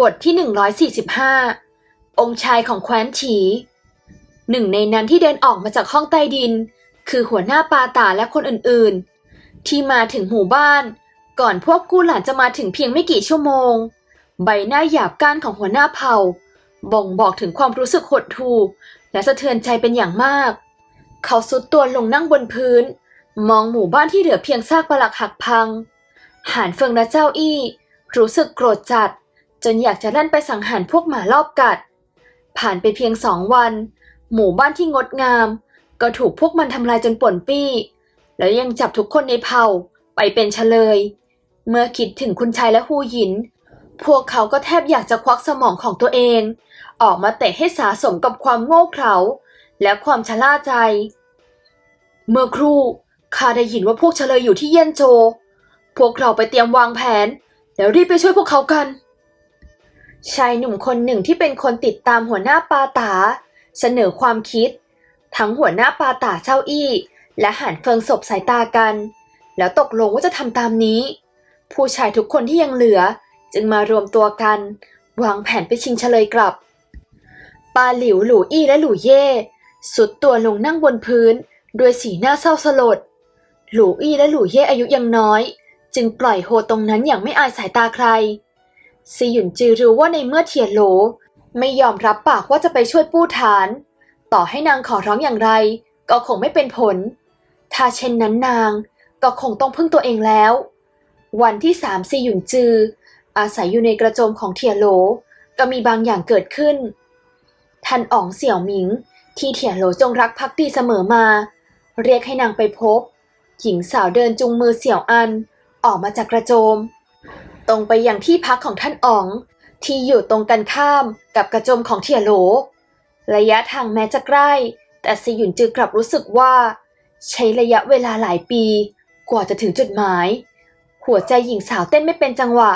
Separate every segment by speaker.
Speaker 1: บทที่ 145 องค์ชายของแคว้นฉี หนึ่งในนั้นที่เดินออกมาจากห้องใต้ดิน คือหัวหน้าปาตาและคนอื่นๆ ที่มาถึงหมู่บ้าน ก่อนพวกกู้หลานจะมาถึงเพียงไม่กี่ชั่วโมง ใบหน้าหยาบก้านของหัวหน้าเผ่า บ่งบอกถึงความรู้สึกหดหู่และสะเทือนใจเป็นอย่างมาก เขาสุดตัวลงนั่งบนพื้น มองหมู่บ้านที่เหลือเพียงซากปรักหักพัง หานเฟิงและเจ้าอี้ รู้สึกโกรธจัด จนอยากจะลั่นไปสังหารพวกหมารอบกัด ผ่านไปเพียงสองวัน หมู่บ้านที่งดงาม ก็ถูกพวกมันทำลายจนป่นปี้ แล้วยังจับทุกคนในเผ่าไปเป็นเฉลย เมื่อคิดถึงคุณชายและฮูหยิน พวกเขาก็แทบอยากจะควักสมองของตัวเอง ออกมาเตะให้สาสมกับความโง่เขลาและความชะล่าใจ เมื่อครู่ข้าได้ยินว่าพวกเฉลยอยู่ที่เยี่ยนโจ พวกเราไปเตรียมวางแผน แล้วรีบไปช่วยพวกเขากัน ชายหนุ่มคนหนึ่งที่เป็นคนติดตามหัวหน้าปาตา เสนอความคิด ทั้งหัวหน้าปาตาเจ้าอี้ และหันเฟิงศพสายตากัน แล้วตกลงว่าจะทำตามนี้ ผู้ชายทุกคนที่ยังเหลือ จึงมารวมตัวกัน วางแผนไปชิงเฉลยกลับ ปาหลิวหลู่อี้และหลู่เย่สุดตัวลงนั่งบนพื้นด้วยสีหน้าเศร้าสลด หลู่อี้และหลู่เย่อายุยังน้อย จึงปล่อยโฮตรงนั้นอย่างไม่อายสายตาใคร ซีหยุนจือรู้ว่าในเมื่อเทียนโหลไม่ยอมรับปากว่าจะไปช่วยปู้ฐาน ต่อให้นางขอร้องอย่างไร ก็คงไม่เป็นผล ถ้าเช่นนั้นนางก็คงต้องพึ่งตัวเองแล้ว วันที่สามซีหยุนจือ อาศัยอยู่ในกระโจมของเทียโหลก็มีบางอย่างเกิดขึ้นท่านอ๋องเสี่ยวหมิง ที่เทียโหลจงรักภักดีเสมอมา เรียกให้นางไปพบ หญิงสาวเดินจุงมือเสี่ยวอัน ออกมาจากกระโจม ตรงไปยังที่พักของท่านอ๋อง ที่อยู่ตรงกันข้ามกับกระโจมของเทียโหล ระยะทางแม้จะใกล้ แต่ซีหยุนจือกลับรู้สึกว่า ใช้ระยะเวลาหลายปี กว่าจะถึงจุดหมาย หัวใจหญิงสาวเต้นไม่เป็นจังหวะ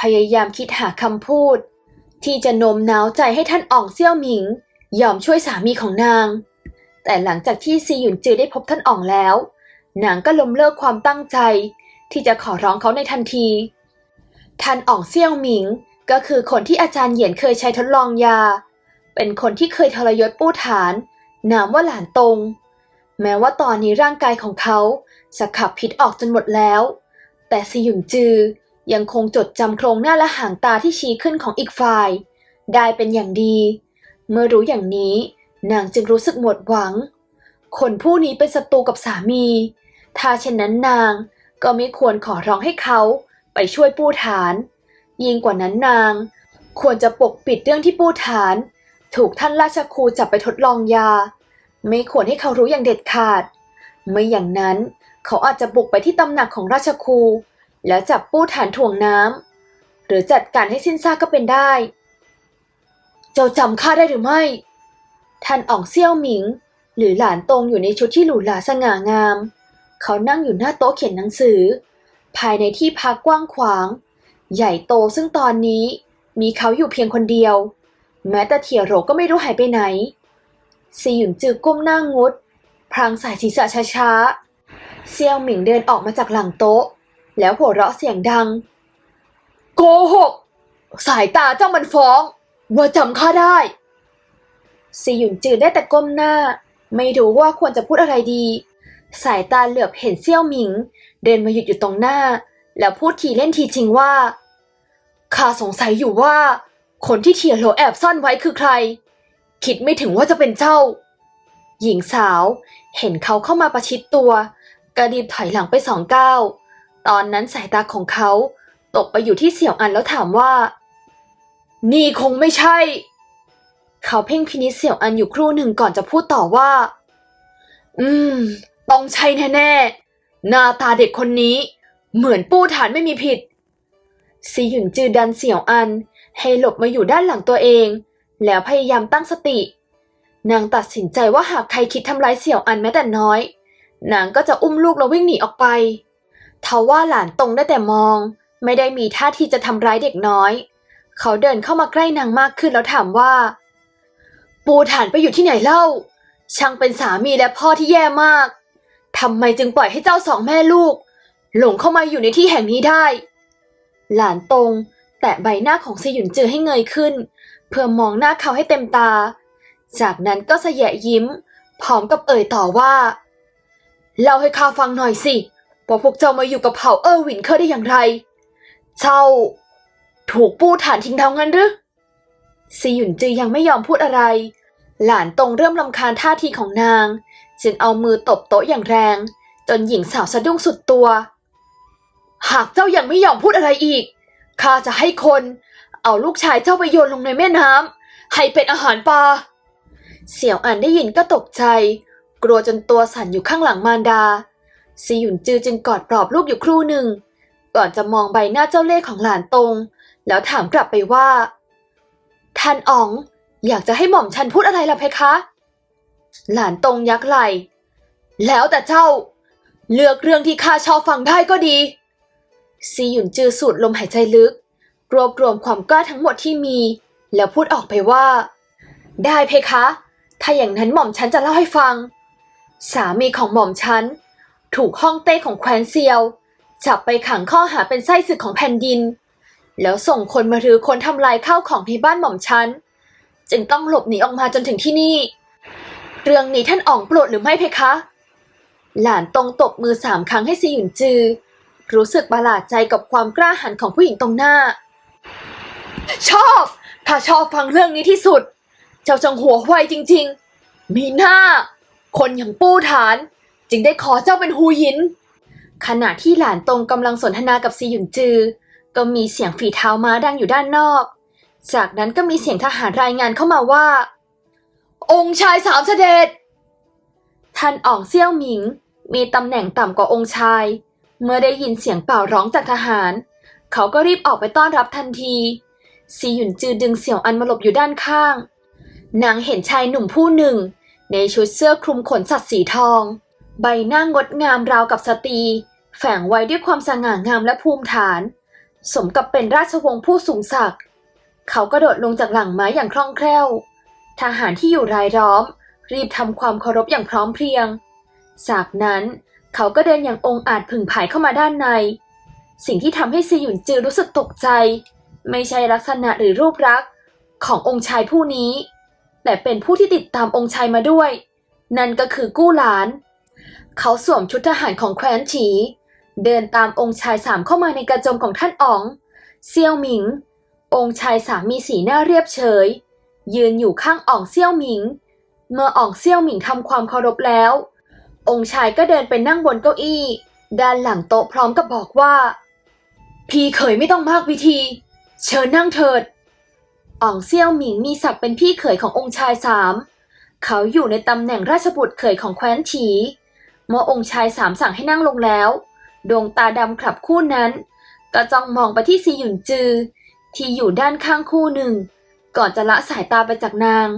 Speaker 1: พยายามคิดหาคำพูด ที่จะโน้มน้าวใจให้ท่านอ่องเซี่ยวหมิง ยอมช่วยสามีของนาง แต่หลังจากที่ซีหยุนจือได้พบท่านอ่องแล้วนางก็ล้มเลิกความตั้งใจ ที่จะขอร้องเขาในทันที ท่านอ่องเซี่ยวหมิง ก็คือคนที่อาจารย์เหยียนเคยใช้ทดลองยา เป็นคนที่เคยทรยศปู้ฐาน นามว่าหลานตง แม้ว่าตอนนี้ร่างกายของเขาจะขับพิษออกจนหมดแล้ว แต่สยุนจือยังคงจดจำโครงหน้าและหางตาที่ชี้ขึ้นของอีกฝ่าย ได้เป็นอย่างดี เมื่อรู้อย่างนี้ นางจึงรู้สึกหมดหวัง คนผู้นี้เป็นศัตรูกับสามี ถ้าเช่นนั้นนางก็ไม่ควรขอร้องให้เขา ไปช่วยปู้ฐาน ยิ่งกว่านั้นนาง ควรจะปกปิดเรื่องที่ปู้ฐาน ถูกท่านราชครูจับไปทดลองยา ไม่ควรให้เขารู้อย่างเด็ดขาด ไม่อย่างนั้นเขาอาจจะบุกไปที่ตำหนักของราชครู แล้วจับปู้ฐานถ่วงน้ำหรือจัดการให้สิ้นซากก็เป็นได้ เจ้าจำข้าได้หรือไม่ ท่านอ่องเซี่ยวหมิง หรือหลานตรงอยู่ในชุดที่หรูหราสง่างาม เขานั่งอยู่หน้าโต๊ะเขียนหนังสือ ภายในที่พักกว้างขวาง ใหญ่โตซึ่งตอนนี้มีเขาอยู่เพียงคนเดียว แม้แต่เถียโรก็ไม่รู้หายไปไหนซีหยุนจือก้มหน้างุดพลางสายศีรษะช้าๆเซียวหมิงเดินออกมาจากหลังโต๊ะ แล้วหัวเราะเสียงดัง โกหก สายตาเจ้ามันฟ้อง ว่าจำข้าได้ซีหยุนจือได้แต่ก้มหน้า ไม่รู้ว่าควรจะพูดอะไรดี สายตาเหลือบเห็นเซี่ยวหมิง เดินมาหยุดอยู่ตรงหน้า แล้วพูดทีเล่นทีจริงว่าข้าสงสัยอยู่ว่า คนที่เทียโหลแอบซ่อนไว้คือใคร คิดไม่ถึงว่าจะเป็นเจ้า หญิงสาวเห็นเขาเข้ามาประชิดตัวกระดีบถอยหลังไปสองก้าวตอนนั้นสายตาของเขาตกไปอยู่ที่เสี่ยวอันแล้วถามว่า นี่คงไม่ใช่ เขาเพ่งพินิจเสี่ยวอันอยู่ครู่หนึ่งก่อนจะพูดต่อว่า อืม ต้องใช่แน่ๆ หน้าตาเด็กคนนี้เหมือนปู้ฐานไม่มีผิดซีหยุนจือดันเสี่ยวอันให้หลบมาอยู่ด้านหลังตัวเอง แล้วพยายามตั้งสติ นางตัดสินใจว่าหากใครคิดทำร้ายเสี่ยวอันแม้แต่น้อย นางก็จะอุ้มลูกแล้ววิ่งหนีออกไปทว่าหลานตรงได้แต่มอง ไม่ได้มีท่าทีจะทำร้ายเด็กน้อย เขาเดินเข้ามาใกล้นางมากขึ้นแล้วถามว่า ปูฐานไปอยู่ที่ไหนเล่า ช่างเป็นสามีและพ่อที่แย่มาก ทำไมจึงปล่อยให้เจ้าสองแม่ลูก หลงเข้ามาอยู่ในที่แห่งนี้ได้ หลานตรงแตะใบหน้าของซีหยุนจือให้เงยขึ้น เพื่อมองหน้าเขาให้เต็มตา จากนั้นก็สยะยิ้ม พร้อมกับเอ่ยต่อว่าเล่าให้ข้าฟังหน่อยสิว่าพวกเจ้ามาอยู่กับเผ่าเออร์วินเคอร์ได้อย่างไร เจ้า ถูกปูฐานทิ้งเท้างั้นหรือซีหยุนจือยังไม่ยอมพูดอะไร หลานตรงเริ่มลำคาญท่าทีของนาง จึงเอามือตบโต๊ะอย่างแรง จนหญิงสาวสะดุ้งสุดตัว หากเจ้ายังไม่ยอมพูดอะไรอีก ข้าจะให้คน เอาลูกชายเจ้าไปโยนลงในแม่น้ำให้เป็นอาหารปลา เสี่ยวอันได้ยินก็ตกใจ กลัวจนตัวสั่นอยู่ข้างหลังมารดา ซีหยุนจือจึงกอดปลอบลูกอยู่ครู่หนึ่ง ก่อนจะมองใบหน้าเจ้าเล่ห์ของหลานตรง แล้วถามกลับไปว่า ท่านอ๋อง อยากจะให้หม่อมฉันพูดอะไรล่ะเพคะ หลานตรงยักไหล แล้วแต่เจ้า เลือกเรื่องที่ข้าชอบฟังได้ก็ดี ซีหยุนจือสูดลมหายใจลึก รวบรวมความกล้าทั้งหมดที่มี แล้วพูดออกไปว่า ได้เพคะ ถ้าอย่างนั้นหม่อมฉันจะเล่าให้ฟัง สามีของหม่อมฉัน ถูกห้องเต้ของแคว้นเซียว จับไปขังข้อหาเป็นไส้ศึกของแผ่นดิน แล้วส่งคนมารื้อคนทำลายข้าวของในบ้านหม่อมฉัน จึงต้องหลบหนีออกมาจนถึงที่นี่ เรื่องนี้ท่านอ๋องโปรดหรือไม่เพคะ หลานตรงตบมือสามครั้งให้ซีหยุนจือ รู้สึกประหลาดใจกับความกล้าหาญของผู้หญิงตรงหน้า ชอบถ้าชอบฟังเรื่องนี้ที่สุด เจ้าจังหัวไวจริง ๆ มีหน้า คนอย่างปู้ฐาน จึงได้ขอเจ้าเป็นฮูหยิน ขณะที่หลานตรงกำลังสนทนากับซีหยุนจือ ก็มีเสียงฝีเท้าม้าดังอยู่ด้านนอก จากนั้นก็มีเสียงทหารรายงานเข้ามาว่า องค์ชายสามเสด็จ ท่านอ่องเซี่ยวหมิง มีตำแหน่งต่ำกว่าองค์ชาย เมื่อได้ยินเสียงเป่าร้องจากทหาร เขาก็รีบออกไปต้อนรับทันทีซีหยุนจือดึงเสี่ยวอันมาหลบอยู่ด้านข้าง นางเห็นชายหนุ่มผู้หนึ่ง ในชุดเสื้อคลุมขนสัตว์สีทอง ใบหน้างดงามราวกับสตรี แฝงไว้ด้วยความสง่างามและภูมิฐาน สมกับเป็นราชวงศ์ผู้สูงศักดิ์ เขากระโดดลงจากหลังม้าอย่างคล่องแคล่ว ทหารที่อยู่รายล้อม รีบทำความเคารพอย่างพร้อมเพรียง จากนั้นเขาก็เดินอย่างองอาจผึ่งผายเข้ามาด้านใน สิ่งที่ทำให้ซีหยุนจือรู้สึกตกใจ ไม่ใช่ลักษณะหรือรูปลักษณ์ขององค์ชายผู้นี้ แต่เป็นผู้ที่ติดตามองค์ชายมาด้วย นั่นก็คือกู้หลาน เขาสวมชุดทหารของแคว้นฉี เดินตามองค์ชายสามเข้ามาในกระโจมของท่านอ๋อง เซี่ยวหมิง องค์ชายสามมีสีหน้าเรียบเฉย ยืนอยู่ข้างอ่องเซี่ยวหมิง เมื่ออ่องเซี่ยวหมิงทำความเคารพแล้ว องค์ชายก็เดินไปนั่งบนเก้าอี้ ด้านหลังโต๊ะพร้อมกับบอกว่า พี่เขยไม่ต้องมากพิธี เชิญนั่งเถิดอ่องเซี่ยวหมิงมีศักดิ์เป็นพี่เขยขององค์ชายสามเขาอยู่ในตำแหน่งราชบุตรเขยของแคว้นฉีเมื่อองค์ชายสามสั่งให้นั่งลงแล้ว ดวงตาดำขลับคู่นั้น ก็จ้องมองไปที่ซีหยุนจือ ที่อยู่ด้านข้างคู่หนึ่ง ก่อนจะละสายตาไปจากนาง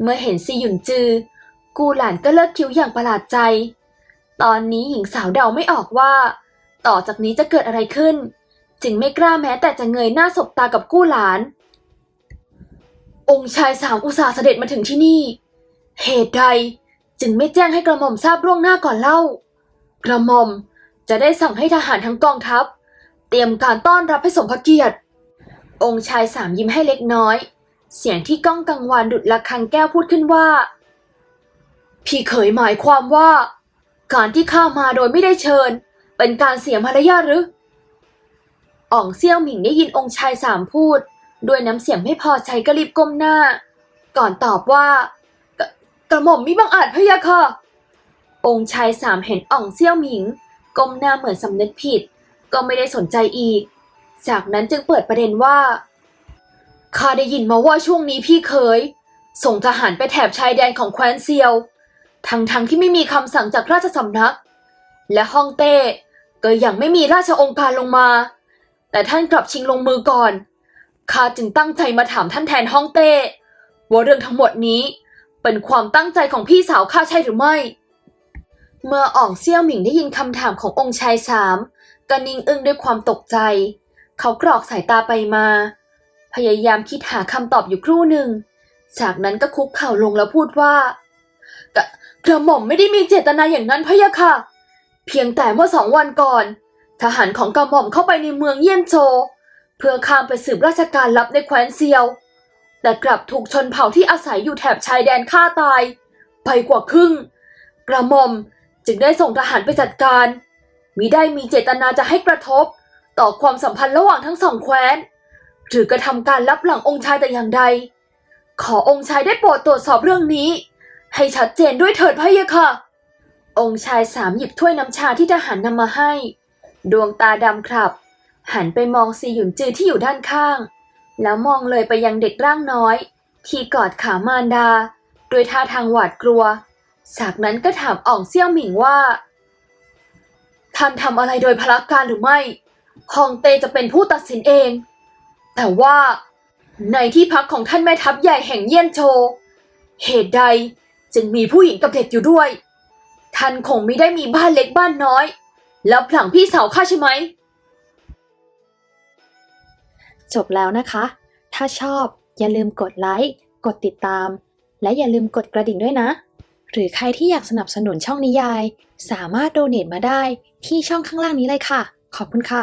Speaker 1: เมื่อเห็นซีหยุนจือ กูหลานก็เลิกคิ้วอย่างประหลาดใจ ตอนนี้หญิงสาวเดาไม่ออกว่า ต่อจากนี้จะเกิดอะไรขึ้น จึงไม่กล้าแม้แต่จะเงยหน้าสบตากับกู้หลาน องค์ชายสามอุตสาห์เสด็จมาถึงที่นี่ เหตุใดจึงไม่แจ้งให้กระหม่อมทราบล่วงหน้าก่อนเล่า กระหม่อมจะได้สั่งให้ทหารทั้งกองทัพ เตรียมการต้อนรับให้สมพระเกียรติ องค์ชายสามยิ้มให้เล็กน้อย เสียงที่ก้องกังวานดุดระฆังแก้วพูดขึ้นว่า พี่เขยหมายความว่า การที่ข้ามาโดยไม่ได้เชิญ เป็นการเสียมารยาทหรืออ่องเซี่ยวหมิงได้ยินองค์ชายสามพูด ด้วยน้ำเสียงไม่พอใจก็รีบก้มหน้า ก่อนตอบว่ากระกระหม่อมมิบังอาจพะยะค่ะ องค์ชายสามเห็นอ่องเซี่ยวหมิง ก้มหน้าเหมือนสำนึกผิด ก็ไม่ได้สนใจอีก จากนั้นจึงเปิดประเด็นว่า ข้าได้ยินมาว่าช่วงนี้พี่เคย ส่งทหารไปแถบชายแดนของแคว้นเซียว ทั้งๆทที่ไม่มีคำสั่งจากราชสำนัก และฮ่องเต้ก็ยังไม่มีราชองค์การลงมา แต่ท่านกลับชิงลงมือก่อนข้าจึงตั้งใจมาถามท่านแทนฮ่องเต้ว่าเรื่องทั้งหมดนี้เป็นความตั้งใจของพี่สาวข้าใช่หรือไม่ เมื่ออ่องเซี่ยวหมิงได้ยินคำถามขององค์ชายสามก็นิ่งอึ้งด้วยความตกใจ เขากรอกสายตาไปมา พยายามคิดหาคำตอบอยู่ครู่หนึ่ง จากนั้นก็คุกเข่าลงแล้วพูดว่ากระกระหม่อมไม่ได้มีเจตนาอย่างนั้นพะยะค่ะ เพียงแต่เมื่อสองวันก่อน ทหารของกระหม่อมเข้าไปในเมืองเยี่ยนโจ เพื่อข้ามไปสืบราชการลับในแคว้นเซียว แต่กลับถูกชนเผ่าที่อาศัยอยู่แถบชายแดนฆ่าตาย ไปกว่าครึ่ง กระหม่อมจึงได้ส่งทหารไปจัดการมิได้มีเจตนาจะให้กระทบ ต่อความสัมพันธ์ระหว่างทั้งสองแคว้น หรือกระทำการลับหลังองค์ชายแต่อย่างใด ขอองค์ชายได้โปรดตรวจสอบเรื่องนี้ ให้ชัดเจนด้วยเถิดพะเยะค่ะ องค์ชายสามหยิบถ้วยน้ำชาที่ทหารนำมาให้ ดวงตาดำครับ หันไปมองซีหยุนจือที่อยู่ด้านข้าง แล้วมองเลยไปยังเด็กร่างน้อย ที่กอดขามารดาโดยท่าทางหวาดกลัว จากนั้นก็ถามอ่องเซี่ยวหมิงว่า ท่านทำอะไรโดยพละการหรือไม่ ฮองเตจะเป็นผู้ตัดสินเอง แต่ว่าในที่พักของท่านแม่ทัพใหญ่แห่งเยี่ยนโช เหตุใดจึงมีผู้หญิงกับเด็กอยู่ด้วย ท่านคงไม่ได้มีบ้านเล็กบ้านน้อย แล้วผลังพี่สาวข้าใช่ไหม
Speaker 2: จบแล้วนะคะ ถ้าชอบอย่าลืมกดไลค์ กดติดตาม และอย่าลืมกดกระดิ่งด้วยนะ หรือใครที่อยากสนับสนุนช่องนิยาย สามารถโดเน a t มาได้ที่ช่องข้างล่างนี้เลยค่ะ ขอบคุณค่ะ